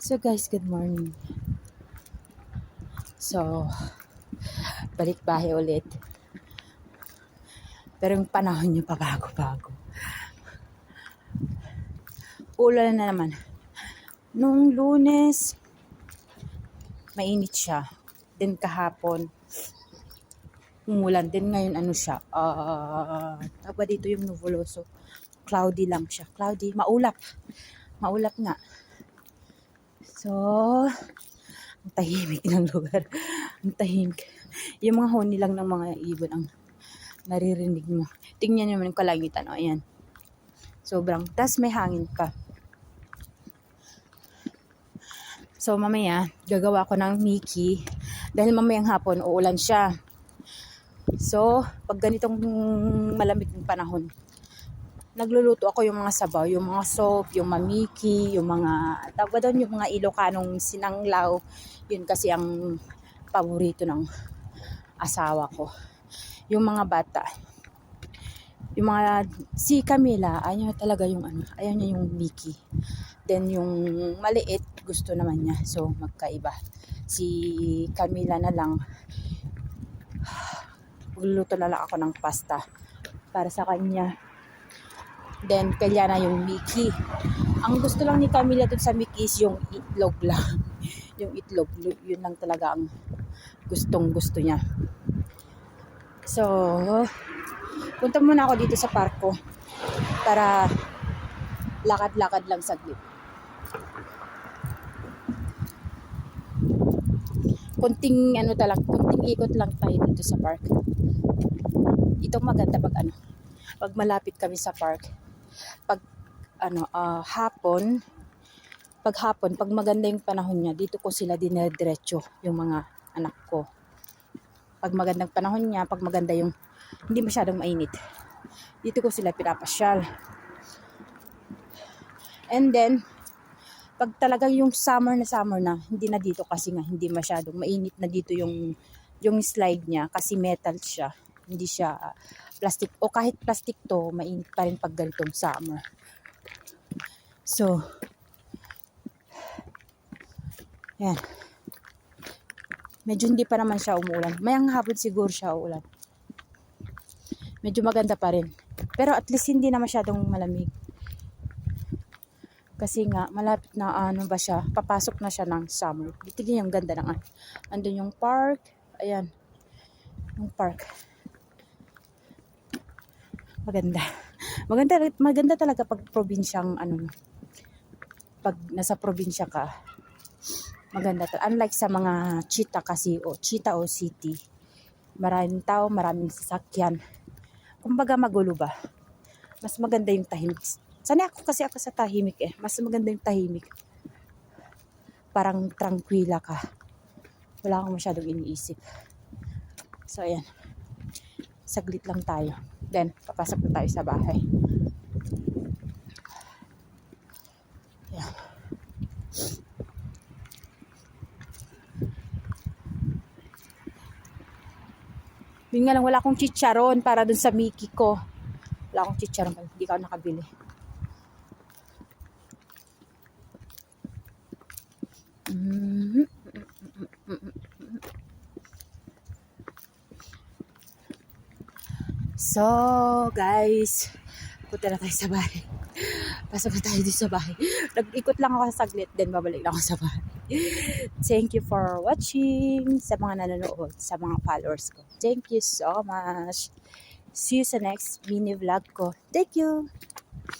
So guys, good morning. So, balik bahay ulit. Pero yung panahon nyo pa bago-bago. Ulan na naman. Nung lunes, mainit siya. Then kahapon, umulan. Then ngayon ano siya, ah, uh, ba dito yung nuvuloso. Cloudy lang siya. Cloudy, maulap. Maulap nga. So, ang tahimik ng lugar. Ang tahimik. Yung mga honi lang ng mga ibon ang naririnig mo. Tingnan nyo naman yung kalangitan. O, ayan. Sobrang. tas may hangin pa. So, mamaya, gagawa ko ng Mickey. Dahil mamayang hapon, uulan siya. So, pag ganitong malamig ng panahon, nagluluto ako yung mga sabaw, yung mga soup, yung mamiki, yung mga, tawag ba doon, yung mga Ilocanong sinanglaw. Yun kasi ang paborito ng asawa ko. Yung mga bata. Yung mga, si Camila, ayaw niya talaga yung ano, ayaw niya yung Mickey. Then yung maliit, gusto naman niya. So, magkaiba. Si Camila na lang, magluluto na lang ako ng pasta para sa kanya. Then, kaya na yung Mickey. Ang gusto lang ni Camila dun sa Mickey is yung itlog lang. yung itlog, yun lang talaga ang gustong gusto niya. So, punta muna ako dito sa parko para lakad-lakad lang saglit. Kunting ano talaga, kunting ikot lang tayo dito sa park. Ito maganda pag ano, pag malapit kami sa park. Pag ano, uh, hapon, pag hapon, pag maganda yung panahon niya, dito ko sila dinediretso, yung mga anak ko. Pag magandang panahon niya, pag maganda yung, hindi masyadong mainit, dito ko sila pinapasyal. And then, pag talagang yung summer na summer na, hindi na dito kasi nga, hindi masyadong mainit na dito yung, yung slide niya kasi metal siya. Hindi siya plastic. O kahit plastic to, mainit pa rin pag ganitong summer. So, yan. Medyo hindi pa naman siya umuulan. Mayang hapon siguro siya uulan. Medyo maganda pa rin. Pero at least hindi na masyadong malamig. Kasi nga, malapit na ano ba siya, papasok na siya ng summer. Din yung ganda ng ano. Andun yung park. Ayan. Yung park. Maganda. Maganda, maganda talaga pag probinsyang ano, pag nasa probinsya ka, maganda to. Unlike sa mga chita kasi o chita o city, maraming tao, maraming sasakyan. Kumbaga magulo ba? Mas maganda yung tahimik. Sanay ako kasi ako sa tahimik eh. Mas maganda yung tahimik. Parang tranquila ka. Wala akong masyadong iniisip. So, ayan. Saglit lang tayo. Then, papasok na tayo sa bahay. Ayan. Yun nga lang, wala akong chicharon para dun sa Mickey ko. Wala akong chicharon. Hindi ka nakabili. So, guys, punta na tayo sa bahay. Pasok na tayo dito sa bahay. Nag-ikot lang ako sa saglit, then babalik na ako sa bahay. Thank you for watching sa mga nanonood, sa mga followers ko. Thank you so much. See you sa next mini vlog ko. Thank you!